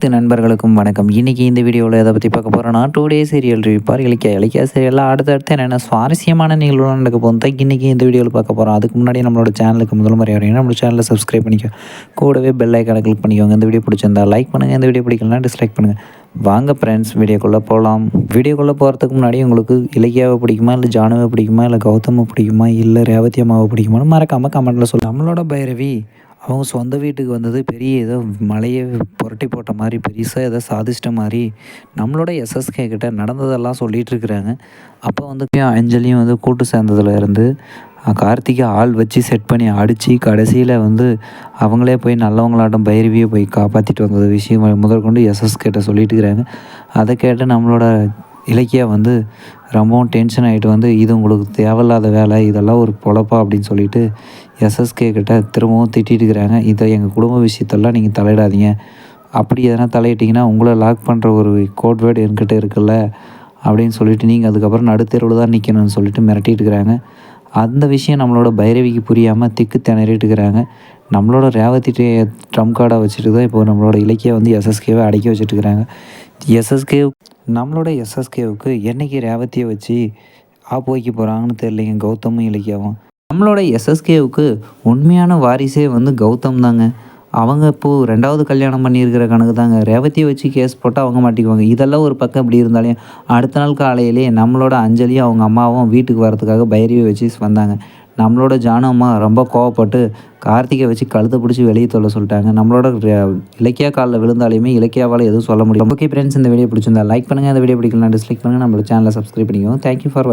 அனைத்து நண்பர்களுக்கும் வணக்கம். இன்றைக்கி இந்த வீடியோவில் எதை பற்றி பார்க்க போகிறோன்னா டூ டே சீரியல் ரிவிப்பார் இலக்கிய இலக்கிய சீரியலில் அடுத்தடுத்து என்னென்ன சுவாரஸ்யமான நிகழ்வுகள் நடக்க போகும் தான் இன்றைக்கி இந்த வீடியோவில் பார்க்க போகிறோம் அதுக்கு முன்னாடி நம்மளோட சேனலுக்கு முதல் முறை வரீங்கன்னா நம்ம சேனலை சப்ஸ்கிரைப் பண்ணிக்கோ. கூடவே பெல் ஐக்கான கிளிக் பண்ணிக்கோங்க. இந்த வீடியோ பிடிச்சிருந்தா லைக் பண்ணுங்கள் இந்த வீடியோ பிடிக்கலனா டிஸ்லைக் பண்ணுங்கள் வாங்க ஃப்ரெண்ட்ஸ் வீடியோக்குள்ளே போகலாம் வீடியோக்குள்ளே போகிறதுக்கு முன்னாடி உங்களுக்கு இலக்கியாவை பிடிக்குமா இல்லை ஜானுவை பிடிக்குமா இல்லை கௌதமை பிடிக்குமா இல்லை ரேவதி அம்மாவை பிடிக்குமான்னு மறக்காமல் கமெண்ட்டில் சொல்லு நம்மளோட பைரவி அவங்க சொந்த வீட்டுக்கு வந்தது பெரிய ஏதோ மலையை புரட்டி போட்ட மாதிரி பெருசாக ஏதோ சாதிச்சிட்ட மாதிரி நம்மளோட எஸ்எஸ்கே கிட்ட நடந்ததெல்லாம் சொல்லிகிட்டு இருக்கிறாங்க. அப்போ வந்து அஞ்சலியும் வந்து கூட்டு சேர்ந்ததில் இருந்து கார்த்திகை ஆள் வச்சு செட் பண்ணி அடித்து கடைசியில் வந்து அவங்களே போய் நல்லவங்களாட்டம் பைரவியை போய் காப்பாற்றிட்டு வந்தது விஷயம் முதற்கொண்டு எஸ்எஸ் கிட்ட சொல்லிட்டு இருக்கிறாங்க. அதை கேட்டு நம்மளோட இலக்கியா வந்து ரொம்பவும் டென்ஷன் ஆகிட்டு வந்து இது உங்களுக்கு தேவையில்லாத வேலை இதெல்லாம் ஒரு பொழப்பா அப்படின்னு சொல்லிட்டு எஸ்எஸ்கே கிட்ட திரும்பவும் திட்டிகிட்டு இருக்கிறாங்க. இதை எங்கள் குடும்ப விஷயத்தெல்லாம் நீங்கள் தலையிடாதீங்க. அப்படி எதனா தலையிட்டிங்கன்னா உங்களை லாக் பண்ணுற ஒரு கோட் வேர்டு என்கிட்ட இருக்குல்ல அப்படின்னு சொல்லிட்டு நீங்கள் அதுக்கப்புறம் நடுத்தெருவில் தான் நிற்கணும்னு சொல்லிட்டு மிரட்டிட்டு இருக்கிறாங்க. அந்த விஷயம் நம்மளோட பைரவிக்கு புரியாமல் திக்கு திணறிட்டு இருக்கிறாங்க. நம்மளோட ரேவதி ட்ரம் கார்டாக வச்சுட்டு தான் இப்போ நம்மளோட இலக்கியம் வந்து எஸ்எஸ்கேவை அடக்கி வச்சுட்டு இருக்கிறாங்க. எஸ்எஸ்கே நம்மளோட எஸ்எஸ்கேவுக்கு என்றைக்கு ரேவதியை வச்சு ஆப் போகிறாங்கன்னு தெரியலைங்க கௌதமும் இலக்கியாவும். நம்மளோட எஸ்எஸ்கேவுக்கு உண்மையான வாரிசே வந்து கௌதம் தாங்க. அவங்க இப்போது ரெண்டாவது கல்யாணம் பண்ணியிருக்கிற கணக்கு தாங்க. ரேவதியை வச்சு கேஸ் போட்டால் அவங்க மாட்டிக்குவாங்க. இதெல்லாம் ஒரு பக்கம் இப்படி இருந்தாலே அடுத்த நாள் காலையிலேயே நம்மளோட அஞ்சலியும் அவங்க அம்மாவும் வீட்டுக்கு வரதுக்காக பைரவி வச்சு வந்தாங்க. நம்மளோட ஜானு அம்மா ரொம்ப கோவப்பட்டு கார்த்திகை வச்சு கழுத்தை பிடிச்சி வெளியே தொல்ல சொல்லிட்டாங்க. நம்மளோட இலக்கியா காலில் விழுந்தாலையுமே இலக்கியாவால் எதுவும் சொல்ல முடியும் ஓகே ஃப்ரெண்ட்ஸ் இந்த வீடியோ பிடிச்சிருந்தா லைக் பண்ணுங்கள் இந்த வீடியோ பிடிக்கலாம் டிஸ்லைக் பண்ணுங்கள் நம்மளோட சேனலை சப்ஸ்கிரைப் பண்ணிக்கோங்க. Thank you for